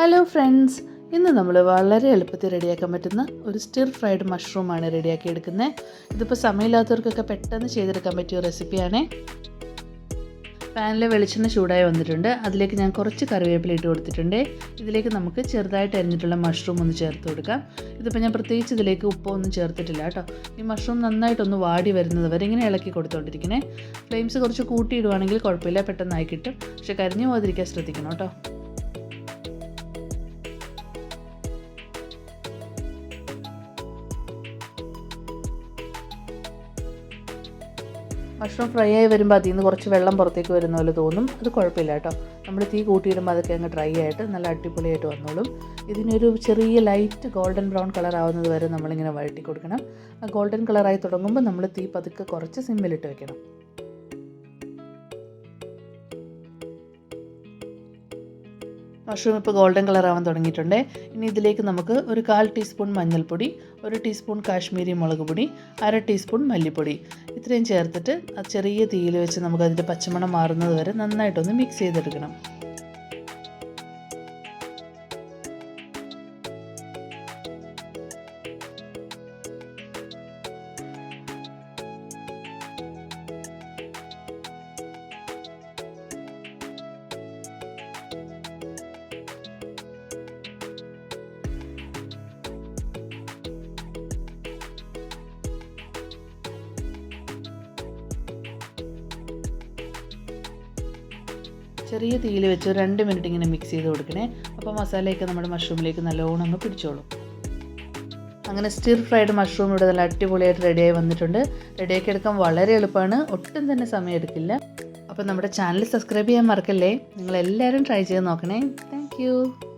Hello friends ഇന്ന് നമ്മൾ വളരെ എളുപ്പത്തിൽ റെഡിയാക്കാൻ പറ്റുന്ന ഒരു സ്റ്റിർ ഫ്രൈഡ് മഷ്റൂമാണ് റെഡിയാക്കി എടുക്കുന്നത് ഇതിപ്പോൾ സമയമില്ലാത്തവർക്കൊക്കെ പെട്ടെന്ന് ചെയ്തെടുക്കാൻ പറ്റിയ റെസിപ്പിയാണേ പാനിലെ വെളിച്ചെണ്ണ ചൂടായി വന്നിട്ടുണ്ട്. അതിലേക്ക് ഞാൻ കുറച്ച് കറിവേപ്പില ഇട്ട് കൊടുത്തിട്ടുണ്ട്. ഇതിലേക്ക് നമുക്ക് ചെറുതായിട്ട് അരിഞ്ഞിട്ടുള്ള മഷ്റൂം ഒന്ന് ചേർത്ത് കൊടുക്കാം. ഇതിപ്പോൾ ഞാൻ പ്രത്യേകിച്ച് ഇതിലേക്ക് ഉപ്പൊന്നും ചേർത്തിട്ടില്ല കേട്ടോ. ഈ മഷ്റൂം നന്നായിട്ടൊന്ന് വാടി വരുന്നത് വരെ ഇങ്ങനെ ഇളക്കി കൊടുത്തോണ്ടിരിക്കണേ. ഫ്ലെയിംസ് കുറച്ച് കൂട്ടിയിടുവാണെങ്കിൽ കുഴപ്പമില്ല പെട്ടെന്നായി കിട്ടും. പക്ഷേ കരിഞ്ഞു പോകാതിരിക്കാൻ ശ്രദ്ധിക്കണം കേട്ടോ. മഷ്റൂം ഫ്രൈ ആയി വരുമ്പോൾ അതിൽ നിന്ന് കുറച്ച് വെള്ളം പുറത്തേക്ക് വരുന്ന പോലെ തോന്നും. അത് കുഴപ്പമില്ല കേട്ടോ. നമ്മൾ തീ കൂട്ടിയിടുമ്പോൾ അതൊക്കെ അങ്ങ് ഡ്രൈ ആയിട്ട് നല്ല അടിപൊളിയായിട്ട് വന്നോളും. ഇതിനൊരു ചെറിയ ലൈറ്റ് ഗോൾഡൻ ബ്രൗൺ കളർ ആവുന്നത് വരെ നമ്മളിങ്ങനെ വഴറ്റി കൊടുക്കണം. ആ ഗോൾഡൻ കളറായി തുടങ്ങുമ്പോൾ നമ്മൾ തീ പതുക്കെ കുറച്ച് സിമ്മിലിട്ട് വെക്കണം. മഷ്റൂം ഇപ്പോൾ ഗോൾഡൻ കളർ ആവാൻ തുടങ്ങിയിട്ടുണ്ട്. ഇനി ഇതിലേക്ക് നമുക്ക് ഒരു കാൽ ടീസ്പൂൺ മഞ്ഞൾപ്പൊടി ഒരു ടീസ്പൂൺ കാശ്മീരി മുളക് പൊടി അര ടീസ്പൂൺ മല്ലിപ്പൊടി. ഇത്രയും ചേർത്തിട്ട് ആ ചെറിയ തീയിൽ വെച്ച് നമുക്ക് അതിന്റെ പച്ചമണം മാറുന്നത് വരെ നന്നായിട്ടൊന്ന് മിക്സ് ചെയ്തെടുക്കണം. ചെറിയ തീയിൽ വെച്ച് രണ്ട് മിനിറ്റ് ഇങ്ങനെ മിക്സ് ചെയ്ത് കൊടുക്കണേ. അപ്പോൾ മസാലയൊക്കെ നമ്മുടെ മഷ്റൂമിലേക്ക് നല്ലോണം അങ്ങ് പിടിച്ചോളും. അങ്ങനെ സ്റ്റിർ ഫ്രൈഡ് മഷ്റൂം ഇവിടെ നല്ല അടിപൊളിയായിട്ട് റെഡിയായി വന്നിട്ടുണ്ട്. റെഡിയാക്കി എടുക്കാൻ വളരെ എളുപ്പമാണ്. ഒട്ടും തന്നെ സമയം എടുക്കില്ല. അപ്പോൾ നമ്മുടെ ചാനൽ സബ്സ്ക്രൈബ് ചെയ്യാൻ മറക്കല്ലേ? നിങ്ങളെല്ലാവരും ട്രൈ ചെയ്ത് നോക്കണേ. താങ്ക്